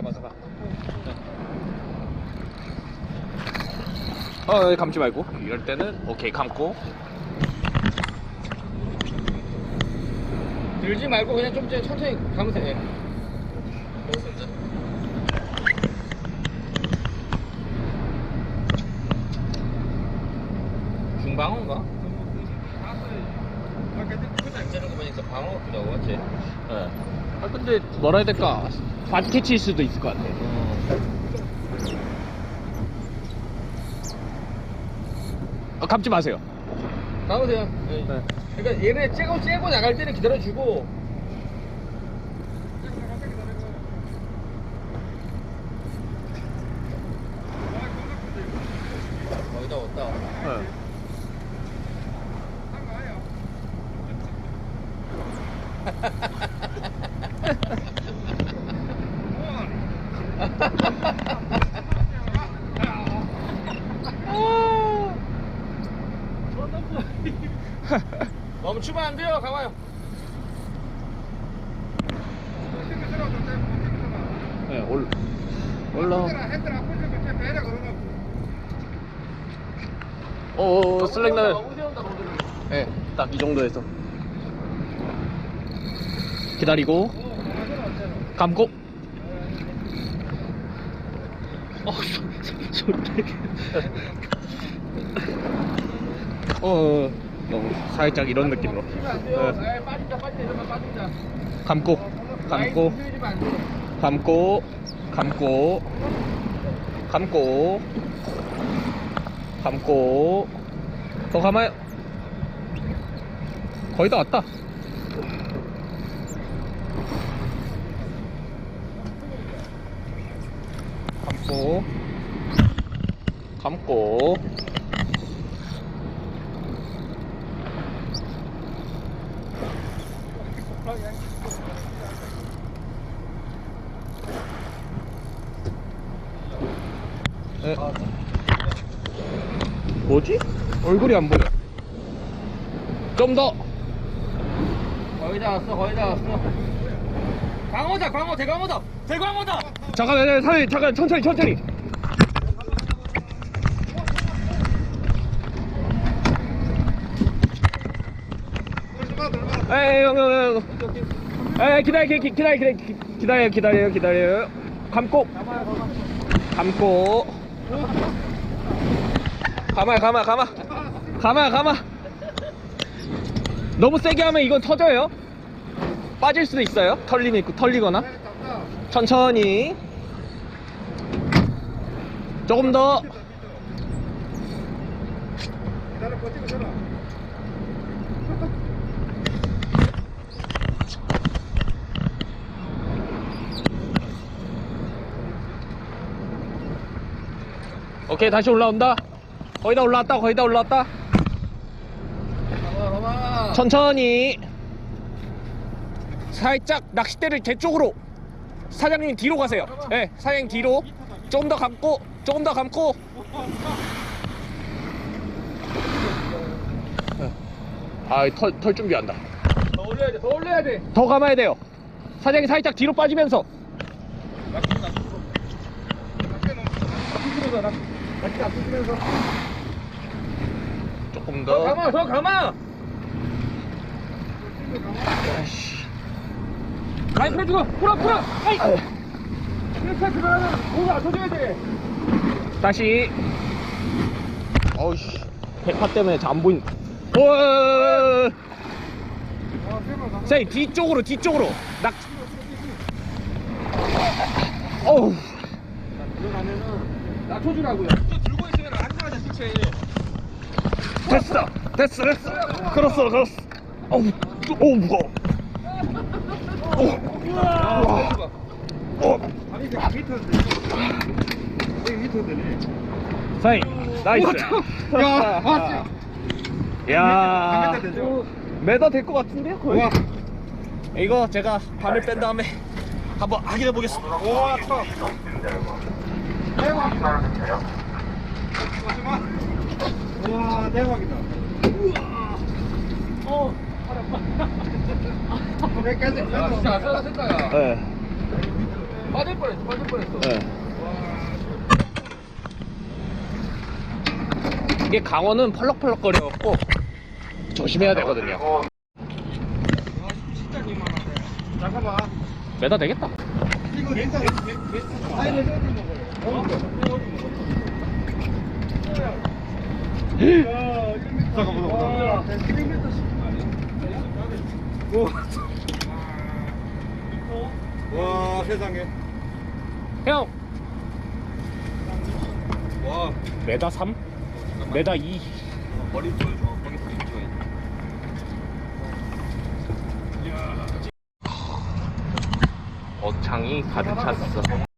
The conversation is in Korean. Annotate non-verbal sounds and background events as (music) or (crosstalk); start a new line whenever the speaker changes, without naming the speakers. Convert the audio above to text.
감아서 가. 어 감지 말고 이럴 때는 오케이 감고
들지 말고 그냥 좀 천천히 감으세요. 예. 중방어인가? 째는 거 보니까 방어 같기도 맞지?
예. 아 근데 뭐라 해야 될까 바디 캐치일 수도 있을 것 같아 어, 감지 마세요.
예.
네.
그러니까 얘네 째고 째고 나갈 때는 기다려주고 거기다 왔다.
예.
멈추면 안 돼요. 가봐요.
예, 올, 올라. 어 슬랙 나면. 예, 딱이 정도에서 기다리고 감고 어, 좋대. 어, 어, 너무 살짝 이런 느낌으로.
빠진다.
감고, 감고. 감고, 감고, 감고, 감고, 더 감아요. 거의 다 왔다. 감고, 감고, 에. 뭐지? 얼굴이 안 보여. 좀 더.
거의 다 왔어 거의 다 왔어. 광어다 광어 대광어다 대광어다.
잠깐, 잠깐, 잠깐, 잠깐, 천천히, 천천히. 에이, 형, 형, 형. 에이, 기다려, 기, 기, 기다려, 기다려, 기- 기다려, 기다려, 기다려. 감고, 감고. 가마, 가마, 가마. 가마, 가마. 너무 세게 하면 이건 터져요. 빠질 수도 있어요. 털리니, 털리거나. 천천히. 조금 더. 오케이, 다시 올라온다. 거의 다 올라왔다, 거의 다 올라왔다. 천천히. 살짝 낚싯대를 제 쪽으로. 사장님 뒤로 가세요. 예, 네, 사장님 뒤로. 조금 더 감고, 조금 더 감고. 아, 털, 털 준비한다.
더 올려야 돼 더 올려야 돼.
더 감아야 돼요. 사장님 살짝 뒤로 빠지면서. 조금
더
더.
감아 더 감아.
아이씨.
많이 펴주고 풀어 풀어. 아이. 이렇게 들어가면 공을 안 쳐줘야 돼.
다시. 어우씨. 백화 때문에 잘 안 보인. 오. 세 뒤쪽으로 뒤쪽으로 낙. 어우.
들어가면은 낮춰주라고요. 또 들고 있으면 안전하게 스치해.
됐어. 됐어 됐어. 걸었어 걸었어. 어우. 어우 무거워. 사이 나이스.
야, 아,
야.
몇 미터 되죠?
메다 될것 같은데요 거의.
와.
이거 제가 바늘 뺀 다음에 한번 확인해 보겠습니다.
와, 터. 대박. 와, 대박이다. 어, 몇 가지. 야, 진짜 아슬아슬했다, 야.
네.
빠질 뻔했어 빠질 뻔했어
예. 이게 강어는 펄럭펄럭거려갖고 조심해야 되거든요.
잠깐만
메다 되겠다.
이거 괜찮아 사이드 잠깐만 (laughs) 와 세상에
형,
와
메다 3? 메다 2.
머리
어창이 가득 찼어.